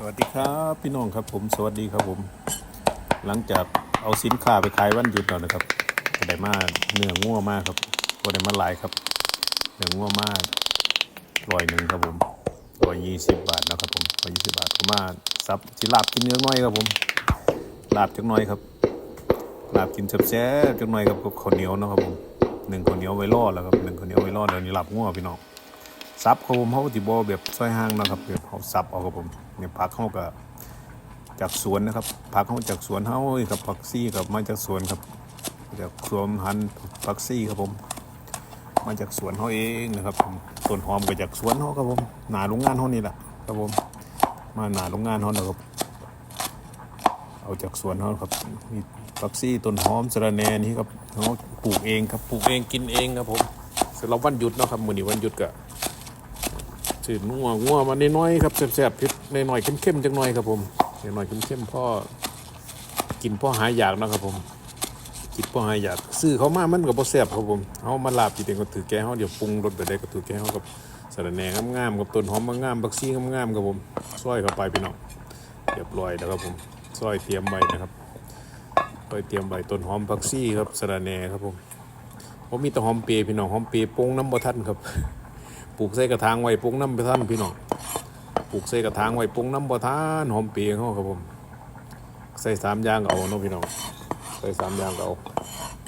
สวัสดีครับพี่น้องครับผมสวัสดีครับผม หลังจากเอาสินค้าไปขายวันหยุดแล้วนะครับได้มาเนื้องัวมากครับก็ได้มาหลายครับเนื้องัวมากร้อยหนึ่งครับผมร้อยยี่สิบบาทนะครับผมร้อยยี่สิบบาทก็มาซับสิลาบกินเนื้อน้อยครับผมลาบจักหน้อยครับลาบกินแซ่บๆจักหน่อยครับกับข้าวเหนียวนะครับผมหนึ่งข้าวเหนียวไว้รอแล้วครับหนึ่งข้าวเหนียวไว้รอเดี๋ยวนี้ลาบงัวพี่น้อง ซับครับผมเขาติบอแบบซอยห้างนะครับแบบเขาซับเอาครับผมเนี่ยผักเขาก็จากสวนนะครับผักเขาจากสวนเขากับผักซี่กับมาจากสวนครับจากสวนหันผักซี่ครับผม มาจากสวนเขาเองนะครับผมต้นหอมก็จากสวนเขาครับผมหนาโรงงานเขานี่แหละครับผมมาหนาโรงงานเขานะครับเอาจากสวนเขาครับมีผักซี่ต้นหอมสะระแหน่นี่ครับเขาปลูกเองครับปลูกเองกินเองครับผมสำหรับวันหยุดเนาะครับมื้อนี้วันหยุดก็ สืบงัวงัวมาน้อยๆครับแซ่บๆพริกน้อยๆเข้มๆจังหน่อยครับผมน้อยๆเข้มๆพ่อกินพ่อหายอยากนะครับผมกินพ่อหายอยากซื้อเขามามันก็บ่แซ่บครับผมเฮามาลาบทีเดียวก็ถือแก้เฮาเดี๋ยวปรุงรสไปได้ก็ถือแก้เฮากับสะระแหน่งามๆกับต้นหอมงามๆบักซี่งามๆครับผมซอยเข้าไปพี่น้องเรียบร้อยแล้วครับผมซอยเตรียมไว้นะครับซอยเตรียมไว้ต้นหอมผักซี่ครับสะระแหน่ครับผมผมมีแต่หอมเปรย์พี่น้องหอมเปรย์ปรุงน้ำบ่ทันครับ ปลูกใส่กระถางไว้ปลูกน้ำไปท่านพี่น้องปลูกใส่กระถางไว้ปลูกน้ำบ่ทานหอมเปียงเขาครับผม ใส่สามอย่างเอาเนาะพี่น้องใส่สามอย่างเอา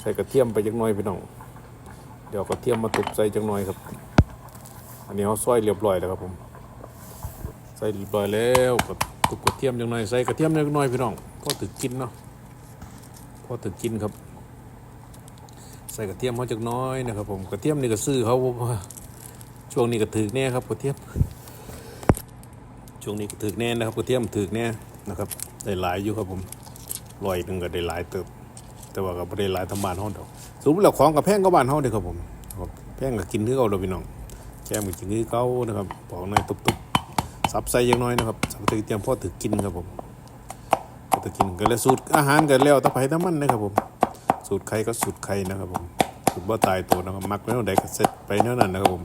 ใส่กระเทียมไปจักหน่อยพี่น้องเดี๋ยวกระเทียมมาตุบใส่จักหน่อยครับ อันนี้เขาซอยเรียบร้อยแล้วครับผม ใส่เรียบร้อยแล้วก็ตุบกระเทียมจักหน่อยใส่กระเทียมจักหน่อยพี่น้องพอถึงกินเนาะพอถึงกินครับ ใส่กระเทียมเขาจักหน้อยนะครับผมกระเทียมนี่ก็ซื้อเขาผมว่า ช่วงนี้ก็ถือแน่ครับกระเทียมช่วงนี้ก็ถือแน่นะครับกระเทียมถือแน่นะครับได้หลายอยู่ครับผมลอยหนึ่งก็ได้หลายเติบ แต่ว่าก็ไม่ได้หลายทำบ้านห้องดอกสรุปแล้วของกับแพงก็บ้านห้องเดียครับผมแพงก็กินคือเก่าเลยพี่น้องแค่มือกินคือเก่านะครับปอกหน่อยตุบๆสับใส่อยังน้อยนะครับสับใส่เตรียมพ่อถือกินครับผมพอถือกินก็แล้วสูตรอาหารกันแล้วตะไคร้ตะมันนะครับผม สูตรใครก็สูตรใครนะครับผมสูตรบ่าตายตัวนะครับมักไว้เท่าใดก็เสร็จไปเท่านั้นนะครับผม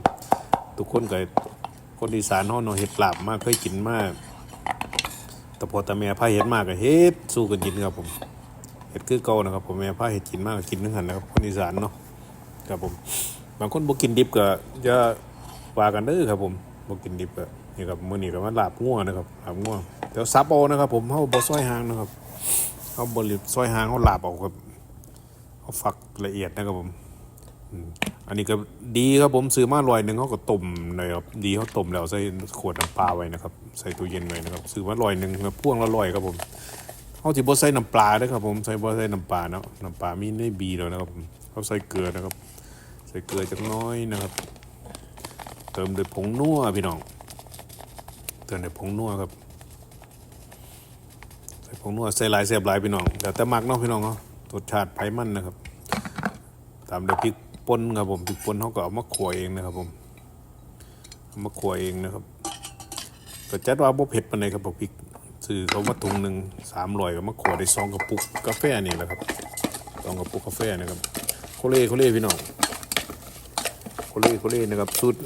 ทุกคนก็คนอีสานเฮาเนาะเฮ็ดลาบมากเคยกินมากแต่พอต่แม่พาเฮ็ดมากก็เฮ็ดสู้กันกินครับผมเฮ็ดคือเก่านะครับผมแม่พาเฮ็ดกินมากก็กินนึงหันนะครับคนอีสานเนาะครับผม บางคนบ่กินดิบก็จะว่ากันเด้อครับผมบ่กินดิบก็นี่ครับมื้อนี้ก็มาลาบงัวนะครับลาบงัวเดี๋ยวซับเอานะครับ ผมเฮาบ่ซอยหางนะครับเฮาบ่รีบซอยหางเฮาลาบเอาครับเฮาฝักละเอียดนะครับผม อันนี้ก็ดีครับผมซื้อมาลอยหนึ่งเขาก็ต้มหน่อยครับดีเขาต้มแล้วใส่ขวดน้ำปลาไว้นะครับ ใส่ตู้เย็นไว้นะครับซื้อมาลอยหนึ่งครับพ่วงละลอยครับผมเขาที่บ่ใส่น้ำปลาด้วยครับผมใส่บ่ใส่น้ำปลาเนาะน้ำปลามีในบีแล้วนะครับเขาใส่เกลือนะครับ ใส่เกลือจักน้อยนะครับ เติมด้วยผงนัวพี่น้องเติมด้วยผงนัวครับใส่ผงนัวใส่ลายเสียบลายพี่น้องแต่แต่มักเนาะพี่น้องเนาะรสชาติไผ่มันนะครับ ตามด้วยพริก ป่นครับผมพริกป่นเขาก็เอามาขัวเองนะครับผมเอามาขัวเองนะครับก็จัดว่าบ่เผ็ดปานใดครับพริกซื้อเขามาถุงหนึ่งสามร้อยก็มาขัวได้สองกระปุกกาแฟนี่แหละครับสองกระปุกกาแฟนะครับโคเล่โคเล่พี่น้องโคเล่โคเล่นะครับสูตร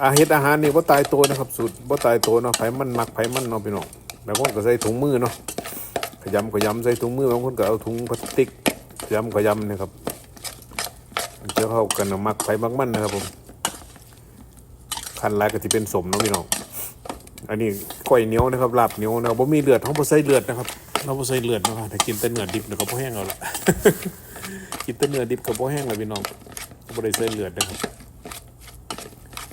อาเฮ็ดอาหารนี่บ่ตายตัวนะครับสูตรบ่ตายตัวเนาะไผมันมักไผมันเนาะพี่น้องบางคนก็ใส่ถุงมือเนาะขยำขยำใส่ถุงมือบางคนก็เอาถุงพลาสติกขยำขยำนะครับ มันจะเข้ากันมักไปมักมันนะครับผมคันลายก็ที่เป็นสมเนาะพี่น้องอันนี้ก้อยเนียวนะครับลาบเนียวนะครับบ่มีเลือดเขาบ่ใส่เลือดนะครับเราบ่ใส่เลือดนะครับถ้ากินแต่เนื้อดิบเนี่ยก็บ่แห้งเอาละกินแต่เนื้อดิบก็บ่แห้งแล้วพี่น้องบ่ได้ใส่เลือดนะครับ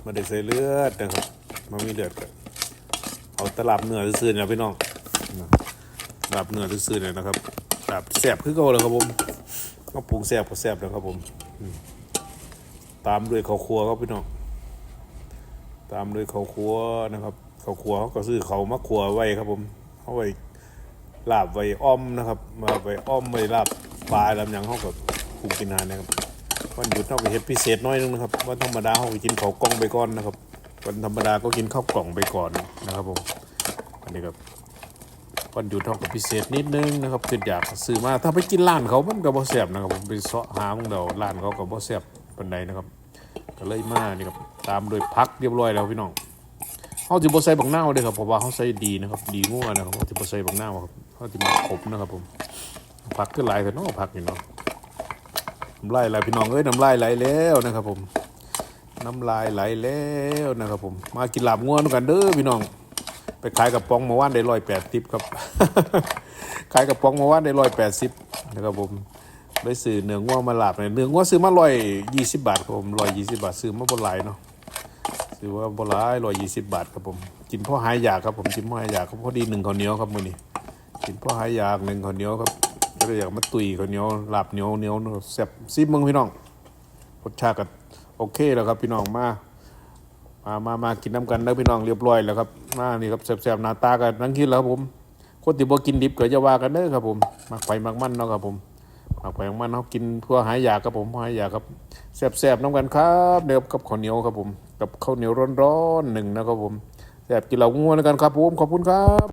บ่ได้ใส่เลือดนะครับมันมีเลือดก็เอาตลาบเนื้อซื่อๆนะพี่น้องลาบเนื้อซื่อๆเนี่ยนะครับลาบแซ่บคือเก่าเลยครับผมก็ปรุงแซ่บก็แซ่บแล้วครับผม ตามด้วยข้าวคั่วครับพี่น้องตามด้วยข้าวคั่วนะครับข้าวคั่วเขาก็ซื้อเขามาคั่วไว้ครับ ผมเอาไว้ลาบไว้อ้อมนะครับมาไว้อ้อมไว้ลาบปลาลำยังเขาก็ปรุกินนานนะครับวันหยุดเขาก็เฮ็ดพิเศษน้อยนึงนะครับวันธรรมดาเขาก็กินข้าวกล้องไปก่อนนะครับวันธรรมดาก็กินข้าวกล่องไปก่อนนะครับผมอันนี้ครับ วันหยุดเท่ากับพิเศษนิดนึงนะครับคืออยากซื้อมาถ้าไปกินร้านเขามันก็บ่แซ่บนะครับผมไปเสาะหาของเราร้านเขาก็บ่แซ่บปานใดนะครับก็เลยมานี่ครับตามโดยพักเรียบร้อยแล้วพี่น้องเขาจะบ่ใส่บักนาเด้อครับเพราะว่าเขาใส่ดีนะครับ ดีงัวนะครับเขาจะบ่ใส่บักนาวครับเขาจะมาครบนะครับผมผักก็หลายแต่เนาะผักนี่เนาะน้ำลายไหลพี่น้องเอ้ยน้ำลายไหลแล้วนะครับผมน้ำลายไหลแล้วนะครับผมมากินลาบงัวด้วยกันเด้อพี่น้อง ไปขายกับป๋องเมาว่านได้ร้อยแปดทิปครับ ขายกับป๋องเมาว่านได้ร้อยแปดสิบนะครับผมไปซื้อเนื้องัวมาลาบเนี่ยเนื้องัวซื้อมาร้อยยี่สิบบาทครับผมร้อยยี่สิบบาทซื้อมาบนหลายเนาะซื้อว่าบนหลายร้อยยี่สิบบาทครับผมกินพ่อหายอยากครับผมกินพ่อหายอยากครับพอดีหนึ่งข้าวเหนียวครับมื้อนี้กินพ่อหายอยากหนึ่งข้าวเหนียวครับก็เลยอยากมาตุยข้าวเหนียวลาบเหนียวเหนียวแซ่บซิมมึงพี่น้องรสชาติก็โอเคแล้วครับพี่น้องมา มามามากินน้ำกันแล้วพี่น้องเรียบร้อยแล้วครับมานี่ครับแซบๆหน้าตากันนั่งกินแล้วครับผมคนที่บ่กินดิบก็จะว่ากันเด้อครับผมมักไปมักมันเนาะครับผมมักไปมักมันเขากินเพื่อหายอยากครับผมหายอยากครับแซบๆน้ำกันครับเดี๋ยวกับข้าวเหนียวครับผม กับข้าวเหนียวร้อนๆหนึ่งนะครับผมแซบกินเหล้างัวแล้วกันครับผมขอบคุณครับ